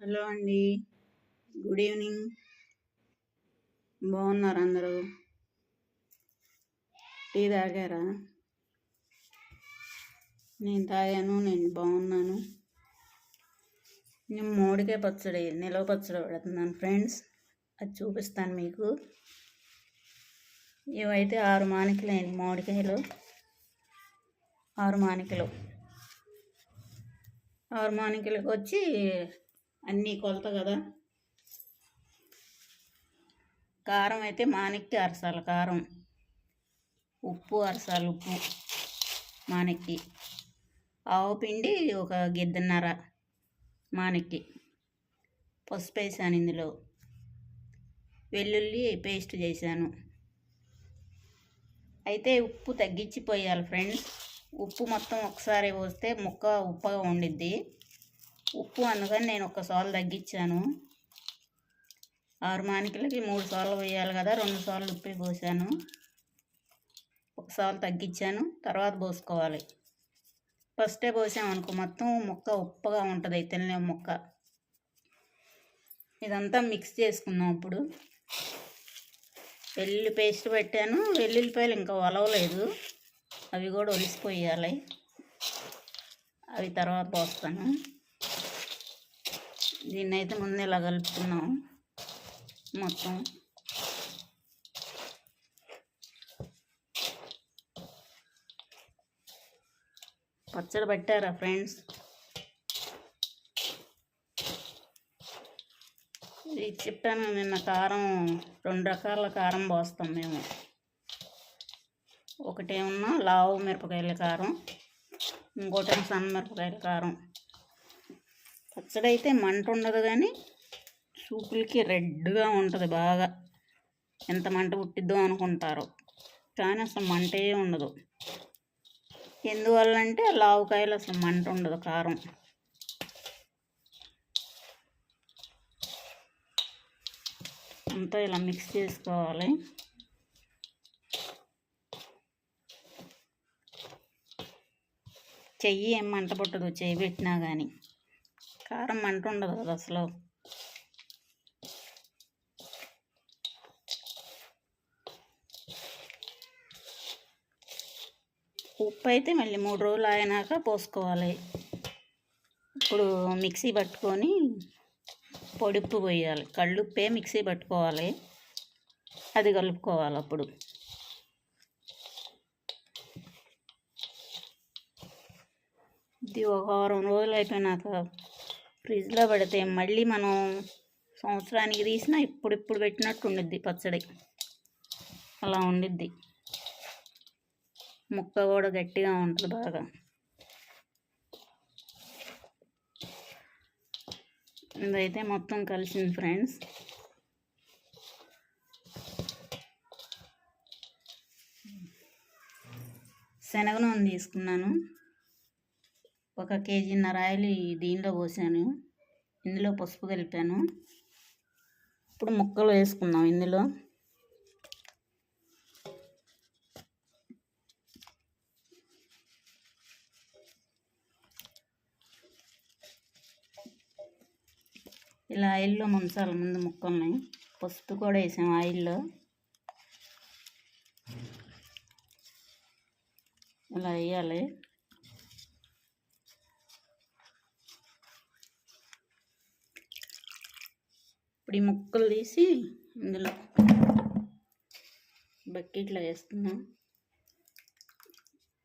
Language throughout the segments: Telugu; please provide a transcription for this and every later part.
హలో అండి. Good evening. బాగున్నారు అందరూ? టీ తాగారా? నేను తాగాను నేను బాగున్నాను. నేను మోడికాయ పచ్చడి నిలవ పచ్చడి పెడుతున్నాను ఫ్రెండ్స్. అది చూపిస్తాను మీకు. ఇవైతే ఆరు మానికలేని మామిడికాయలు. ఆరు మానికలు ఆరు మానికలకు వచ్చి అన్నీ కొలత కదా. కారం అయితే మానిక్కి అరసాల కారం. ఉప్పు అరసాలు ఉప్పు మానిక్కి ఆవు పిండి ఒక గిద్దన్నర మానిక్కి పసుపు వేసాను ఇందులో. వెల్లుల్లి పేస్ట్ చేశాను. అయితే ఉప్పు తగ్గించిపోయాలి ఫ్రెండ్స్. ఉప్పు మొత్తం ఒకసారి పోస్తే ముక్క ఉప్పగా ఉండిద్ది. ఉప్పు అందుకని నేను ఒక ఒకసారి తగ్గించాను. ఆరు మానికలకి మూడు సార్లు పోయాలి కదా రెండు సార్లు ఉప్పు పోసాను. ఒకసారి తగ్గించాను తర్వాత పోసుకోవాలి. ఫస్టే పోసామనుకో మొత్తం ముక్క ఉప్పగా ఉంటుంది తెల్ల ముక్క. ఇదంతా మిక్స్ చేసుకున్నాం ఇప్పుడు. వెల్లుల్లి పేస్ట్ పెట్టాను వెల్లుల్లిపాయలు ఇంకా ఒలవలేదు అవి కూడా ఒలిసిపోయాలి. అవి తర్వాత పోస్తాను. దీన్ని అయితే ముందు ఇలా కలుపుకున్నాం మొత్తం. పచ్చడి పెట్టారా ఫ్రెండ్స్? ఇది చెప్పాను నిన్న కారం రెండు రకాల కారం పోస్తాం మేము. ఒకటేమన్నా లావు మిరపకాయల కారం ఇంకోటేమో సన్న మిరపకాయల కారం. పచ్చడి అయితే మంట ఉండదు కానీ సూపులకి రెడ్గా ఉంటుంది బాగా. ఎంత మంట పుట్టిద్దో అనుకుంటారు. కానీ అసలు మంటే ఉండదు. ఎందువల్ల అంటే లావుకాయలు అసలు మంట ఉండదు కారం. అంతా ఇలా మిక్స్ చేసుకోవాలి. చెయ్యి ఏం మంట పుట్టదు చెయ్యి పెట్టినా కానీ కారం మంట ఉండదు కదా అసలు. ఉప్పు అయితే మళ్ళీ మూడు రోజులు అయినాక పోసుకోవాలి. ఇప్పుడు మిక్సీ పట్టుకొని పొడిప్పు పోయాలి. కళ్ళుప్పే మిక్సీ పట్టుకోవాలి. అది కలుపుకోవాలి అప్పుడు. ఇది ఒక వారం రోజులు అయిపోయినాక ఫ్రిడ్జ్లో పెడితే మళ్ళీ మనం సంవత్సరానికి తీసినా ఇప్పుడు ఇప్పుడు పెట్టినట్టు ఉండిద్ది పచ్చడి. అలా ఉండిద్ది. ముక్క కూడా గట్టిగా ఉంటుంది బాగా. ఇదైతే మొత్తం కలిసింది ఫ్రెండ్స్. శనగ నూనె తీసుకున్నాను. ఒక కేజీన్నర ఆయిల్ దీనిలో పోసాను. ఇందులో పసుపు కలిపాను. ఇప్పుడు ముక్కలు వేసుకుందాం ఇందులో. ఇలా ఆయిల్లో ముంచాలి ముందు ముక్కల్ని. పసుపు కూడా వేసాం ఆయిల్లో ఇలా వేయాలి ఇప్పుడు ఈ వేసి ఇందులో బకెట్లో వేస్తున్నాం.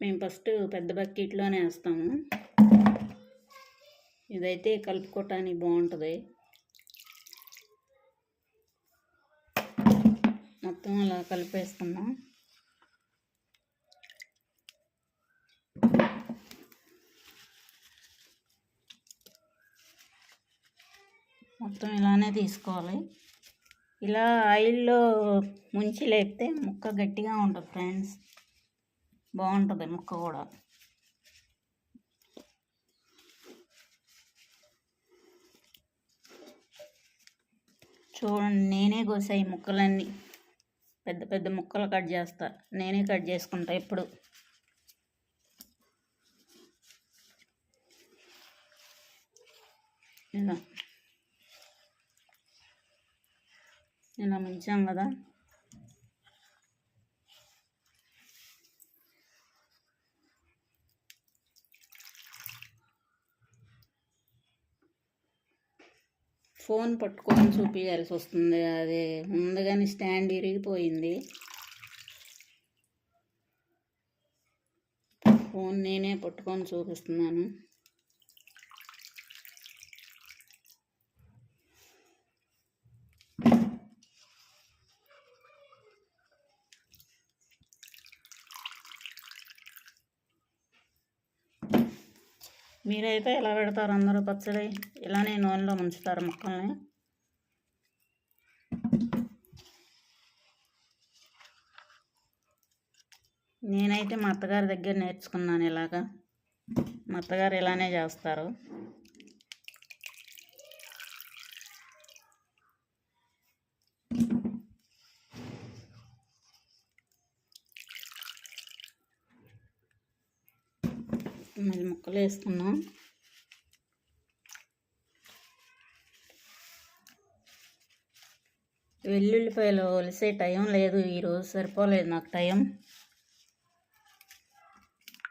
మేము ఫస్ట్ పెద్ద బకెట్లోనే వేస్తాము. ఇదైతే కలుపుకోవటానికి బాగుంటుంది. మొత్తం అలా కలిపేస్తున్నాం మొత్తం ఇలానే తీసుకోవాలి. ఇలా ఆయిల్లో ముంచి లేపితే ముక్క గట్టిగా ఉంటుంది ఫ్రెండ్స్. బాగుంటుంది ముక్క కూడా. చూడండి నేనే కోసాయి ముక్కలన్నీ. పెద్ద పెద్ద ముక్కలు కట్ చేస్తా. నేనే కట్ చేసుకుంటా ఎప్పుడు. ఇలా ఇలా ముంచాం కదా. ఫోన్ పట్టుకొని చూపించాల్సి వస్తుంది. అది ఉంది కానీ స్టాండ్ ఇరిగిపోయింది. ఫోన్ నేనే పట్టుకొని చూపిస్తున్నాను. మీరైతే ఎలా పెడతారు అందరూ పచ్చడి? ఇలానే నూనెలో ముంచుతారు మొక్కల్ని. నేనైతే మా అత్తగారి దగ్గర నేర్చుకున్నాను ఇలాగా. మా అత్తగారు ఇలానే చేస్తారు మళ్ళీ ముక్కలు వేసుకున్నాం వెల్లుల్లిపాయలు ఒలిసే టైం లేదు ఈరోజు సరిపోలేదు నాకు టైం.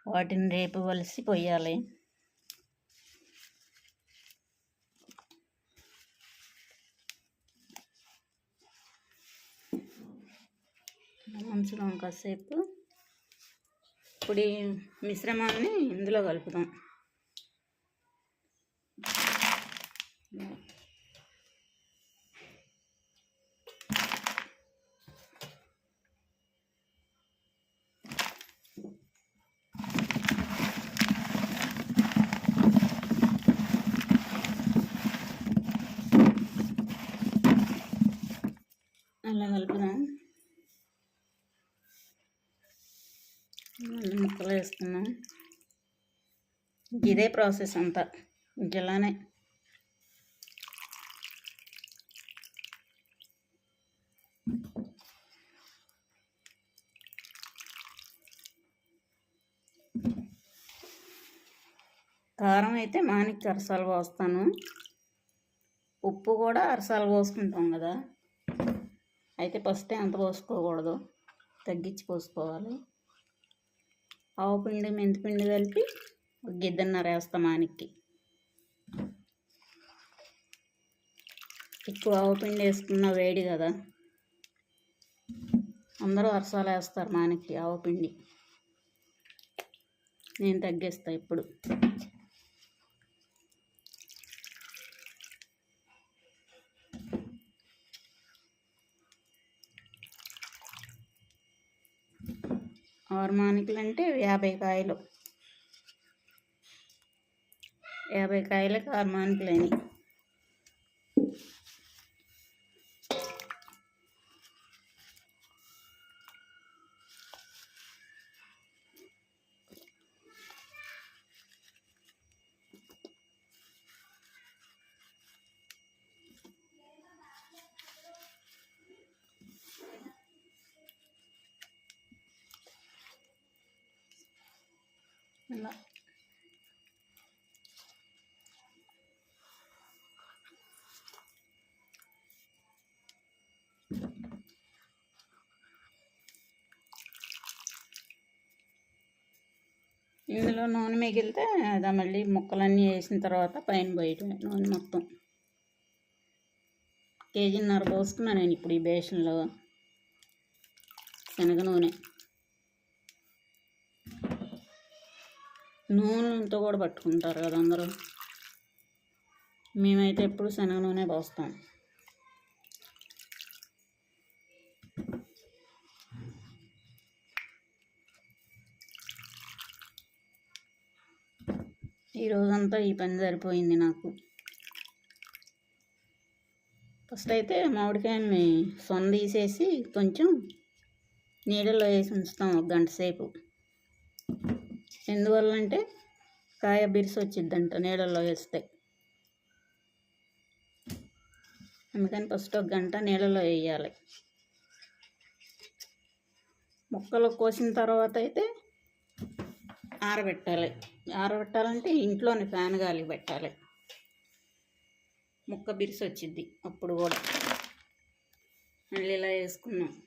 వాటిని రేపు వలిసి పోయాలి. ఉంచుదాం కాసేపు పొడి మిశ్రమాన్ని ఇందులో కలుపుదాం అలా కలుపుదాం మళ్ళీ ముక్కలు వేసుకున్నాం ఇదే ప్రాసెస్ అంతా. ఇలానే కారం అయితే మానికి అరసాలు పోస్తాను. ఉప్పు కూడా అరసాలు పోసుకుంటాం కదా. అయితే ఫస్టే అంత పోసుకోకూడదు. తగ్గించి పోసుకోవాలి. ఆవు పిండి మెంతిపిండి కలిపి ఒక గిద్దన్నర వేస్తామానికి ఎక్కువ ఆవు పిండి వేసుకున్న వేడి కదా. అందరూ అరసాలు వేస్తారు మానికి ఆవు పిండి. నేను తగ్గిస్తా ఇప్పుడు. ఆరు మానికలు అంటే యాభై కాయలు. యాభై కాయలకు ఆరు మానికలు అయినాయి ఇలా ఇందులో నూనె మిగిలితే అది మళ్ళీ ముక్కలన్నీ వేసిన తర్వాత పైన బయట నూనె మొత్తం. కేజీన్నర పోసుకున్నా నేను ఇప్పుడు ఈ బేషన్లో శనగ నూనె. నూనెతో కూడా పట్టుకుంటారు కదా అందరూ. మేమైతే ఎప్పుడు శనగ నూనె పోస్తాం. ఈ రోజంతా ఈ పని సరిపోయింది నాకు. ఫస్ట్ అయితే మామిడికాయని సొన తీసేసి కొంచెం నీళ్ళలో వేసి ఉంచుతాం ఒక గంట సేపు. ఎందువల్లంటే కాయ బిరిసి వచ్చిద్దంట నీడల్లో వేస్తే. అందుకని ఫస్ట్ ఒక గంట నీళ్ళలో వేయాలి. ముక్కలు కోసిన తర్వాత అయితే ఆరబెట్టాలి. ఆరబెట్టాలంటే ఇంట్లోనే ఫ్యాన్ గాలి పెట్టాలి. ముక్క బిరిసి వచ్చిద్ది అప్పుడు కూడా. మళ్ళీ ఇలా వేసుకున్నాం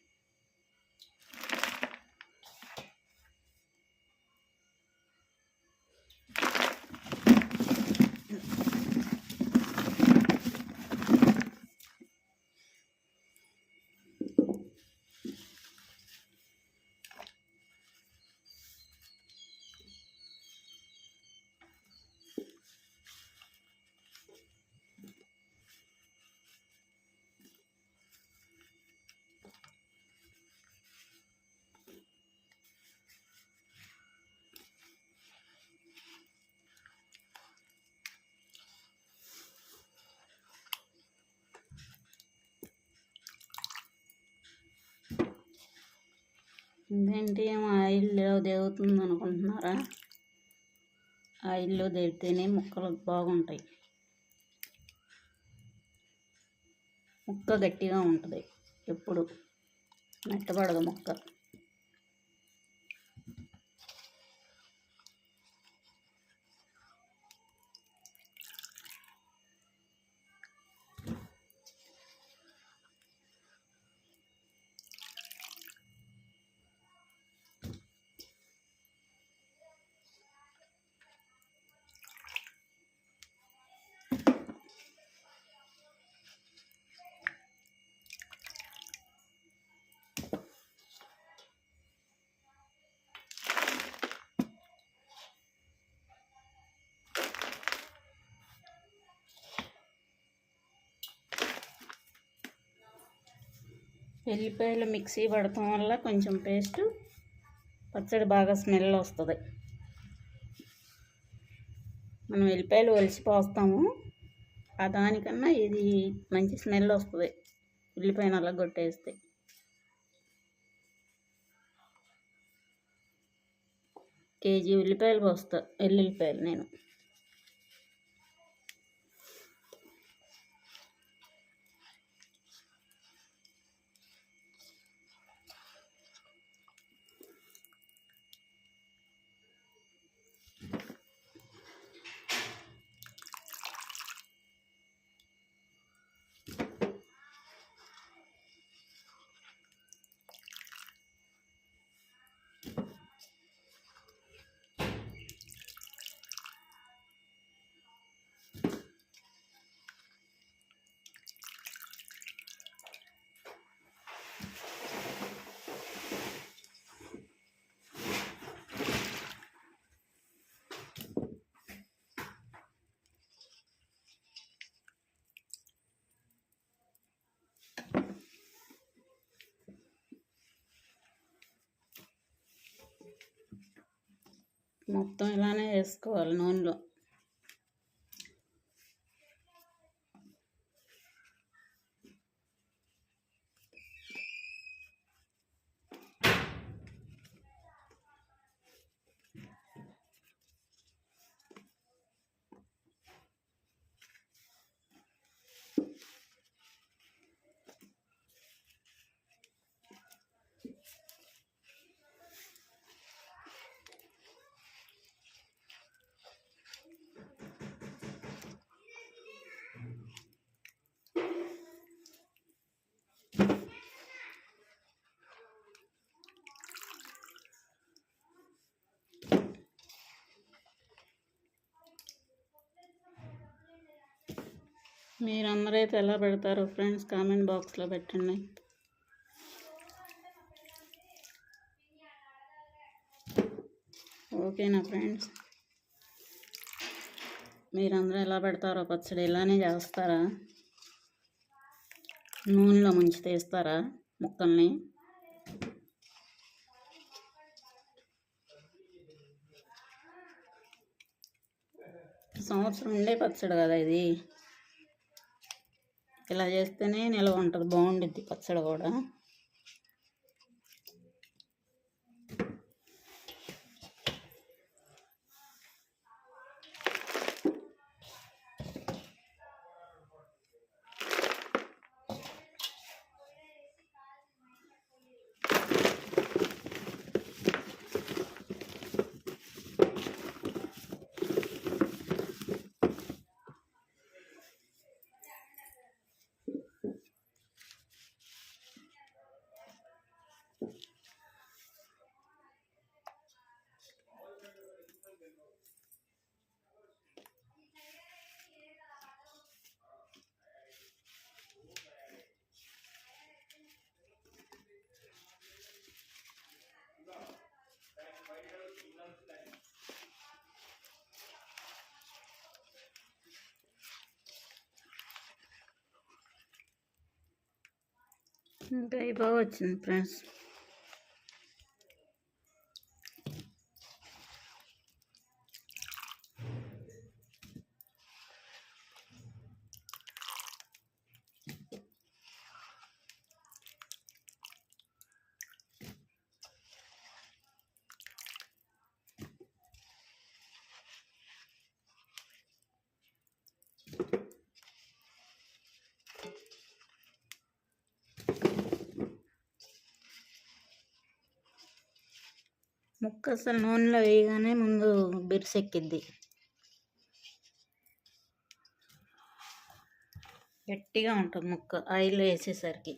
ఇదేంటి ఏమో ఆయిల్లో దేవుతుంది అనుకుంటున్నారా? ఆయిల్లో దేవితేనే ముక్కలు బాగుంటాయి. ముక్క గట్టిగా ఉంటుంది. ఎప్పుడు మెత్తబడదు ముక్క. ఎల్లిపాయలు మిక్సీ పడటం వల్ల కొంచెం పేస్ట్ పచ్చడి బాగా స్మెల్ వస్తుంది. మనం ఎల్లిపాయలు ఒలిసి పోస్తాము. ఆ దానికన్నా ఇది మంచి స్మెల్ వస్తుంది. ఉల్లిపాయని అలా కొట్టేస్తే. కేజీ ఉల్లిపాయలు పోస్తా ఎల్లుల్లిపాయలు నేను. మొత్తం ఇలానే వేసుకోవాలి నూనెలో. మీరందరూ అయితే ఎలా పెడతారో ఫ్రెండ్స్ కామెంట్ బాక్స్లో పెట్టండి. ఓకేనా ఫ్రెండ్స్? మీరందరూ ఎలా పెడతారో పచ్చడి ఇలానే చేస్తారా? నూనెలో ముంచి తీస్తారా ముక్కల్ని? సంవత్సరం ఉండే పచ్చడి కదా ఇది. ఇలా చేస్తేనే నిల్వ ఉంటుంది బాగుండిద్ది పచ్చడి కూడా. ఇంకా అయిపోవచ్చింది ఫ్రెండ్స్ ముక్క అసలు నూనెలో వేయగానే ముందు బిరుసెక్కిద్ది. గట్టిగా ఉంటుంది ముక్క ఆయిల్ వేసేసరికి.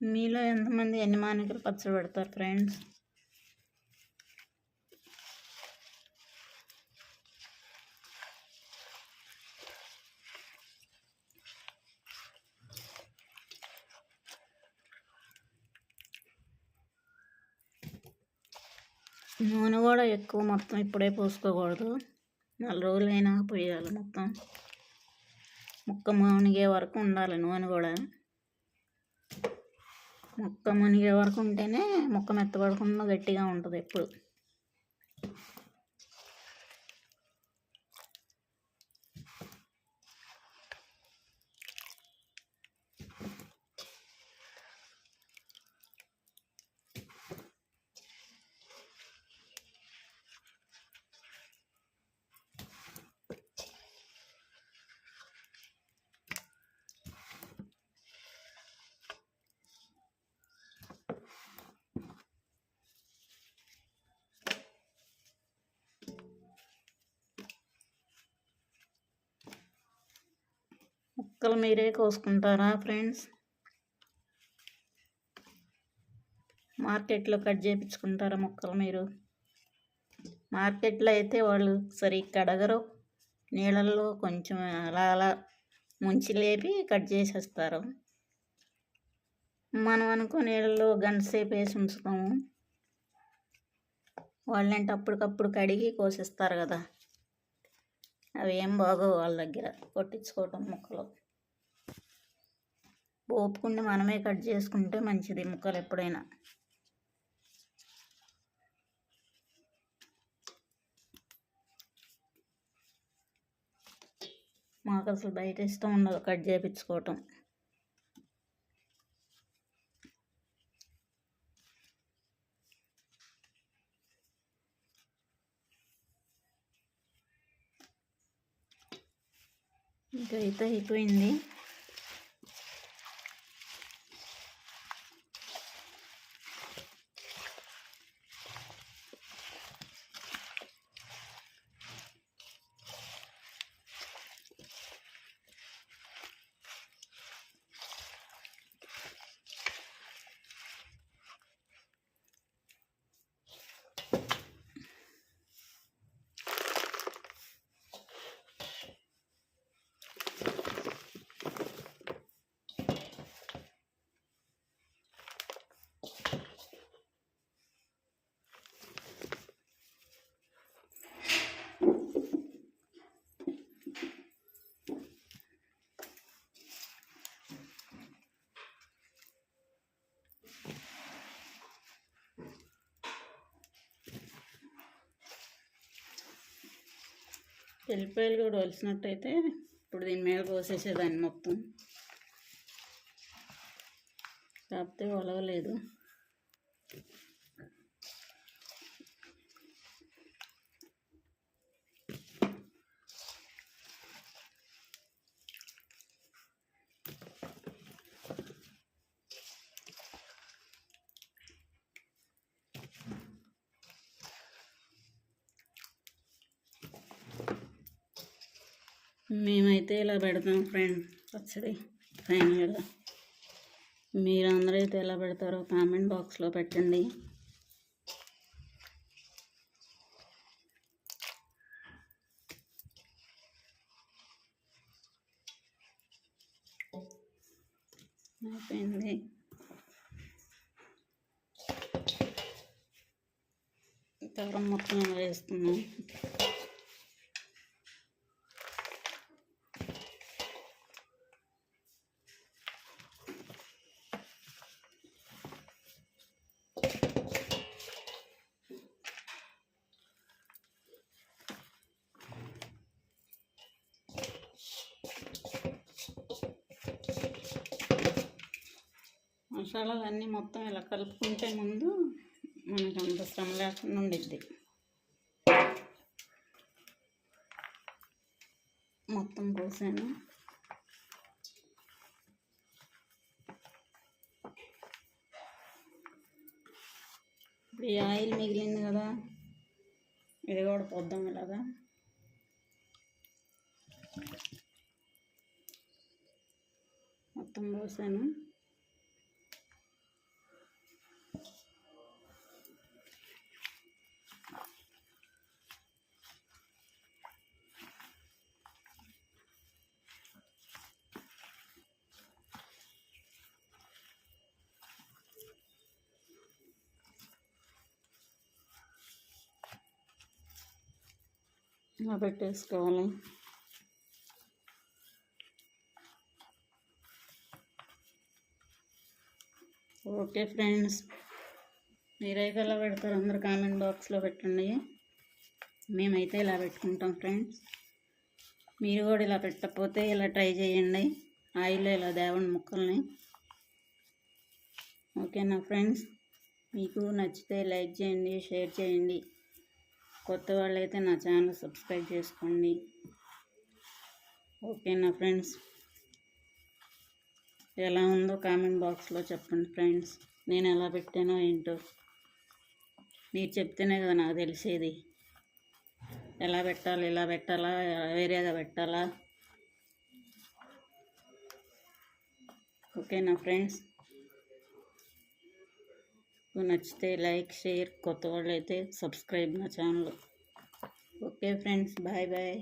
మీలో ఎంతమంది ఎన్ని మానికలు పచ్చడి పెడతారు ఫ్రెండ్స్ నూనె కూడా ఎక్కువ మొత్తం ఇప్పుడే పోసుకోకూడదు. నాలుగు రోజులైనా పోయాలి మొత్తం. ముక్క మునిగే వరకు ఉండాలి నూనె కూడా. మొక్క మునిగే వరకు ఉంటేనే మొక్క మెత్తబడకుండా గట్టిగా ఉంటుంది ఎప్పుడు. ముక్కలు మీరే కోసుకుంటారా ఫ్రెండ్స్? మార్కెట్లో కట్ చేయించుకుంటారా ముక్కలు మీరు? మార్కెట్లో అయితే వాళ్ళు సరిగ్గా కడగరు నీళ్ళల్లో కొంచెం అలా అలా ముంచి లేపి కట్ చేసేస్తారు. మనం అనుకో నీళ్ళలో గంట సేపు వేసి ఉంచుతాము. వాళ్ళంటే అప్పటికప్పుడు కడిగి కోసేస్తారు కదా. అవి ఏం బాగోవు వాళ్ళ దగ్గర. కొట్టించుకోవటం మొక్కలు. ఓపుకుండి మనమే కట్ చేసుకుంటే మంచిది ముక్కలు ఎప్పుడైనా. మాకు అసలు బయట ఇష్టం ఉండదు కట్ చేయించుకోవటం ఇంకా అయితే అయిపోయింది. ఎల్లిపాయలు కూడా వలిసినట్టయితే ఇప్పుడు దీని మీద కోసేసేదాన్ని మొత్తం. కాకపోతే ఒలవలేదు మేమైతే ఇలా పెడతాం ఫ్రెండ్ పచ్చడి. ఫైనల్గా మీరందరూ అయితే ఎలా పెడతారో కామెంట్ బాక్స్లో పెట్టండి అయిపోయింది కారం మొత్తం ఇలా వేస్తున్నాం మసాలాలు అన్నీ మొత్తం ఇలా కలుపుకుంటే ముందు మనకు అంత శ్రమ లేకుండా ఉండిద్ది. మొత్తం పోసాను. ఇప్పుడు ఈ ఆయిల్ మిగిలింది కదా ఇది కూడా పోద్దాం ఇలాగా. మొత్తం పోసాను. ఇలా పెట్టేసుకోవాలి. ఓకే ఫ్రెండ్స్ మీరైతే ఎలా పెడతారు అందరు కామెంట్ బాక్స్లో పెట్టండి. మేమైతే ఇలా పెట్టుకుంటాం ఫ్రెండ్స్. మీరు కూడా ఇలా పెట్టకపోతే ఇలా ట్రై చేయండి. ఆయిల్ ఇలా దేవండి ముక్కల్ని. ఓకేనా ఫ్రెండ్స్? మీకు నచ్చితే లైక్ చేయండి షేర్ చేయండి. కొత్త వాళ్ళైతే నా ఛానల్ సబ్స్క్రైబ్ చేసుకోండి. ఓకేనా ఫ్రెండ్స్? ఎలా ఉందో కామెంట్ బాక్స్లో చెప్పండి ఫ్రెండ్స్. నేను ఎలా పెట్టానో ఏంటో. మీరు చెప్తేనే కదా నాకు తెలిసేది. ఎలా పెట్టాలి ఎలా పెట్టాలా వేరేగా పెట్టాలా? ఓకేనా ఫ్రెండ్స్? మీకు నచ్చితే లైక్ షేర్ కొత్త వాళ్ళు అయితే సబ్స్క్రైబ్ నా channel okay friends bye bye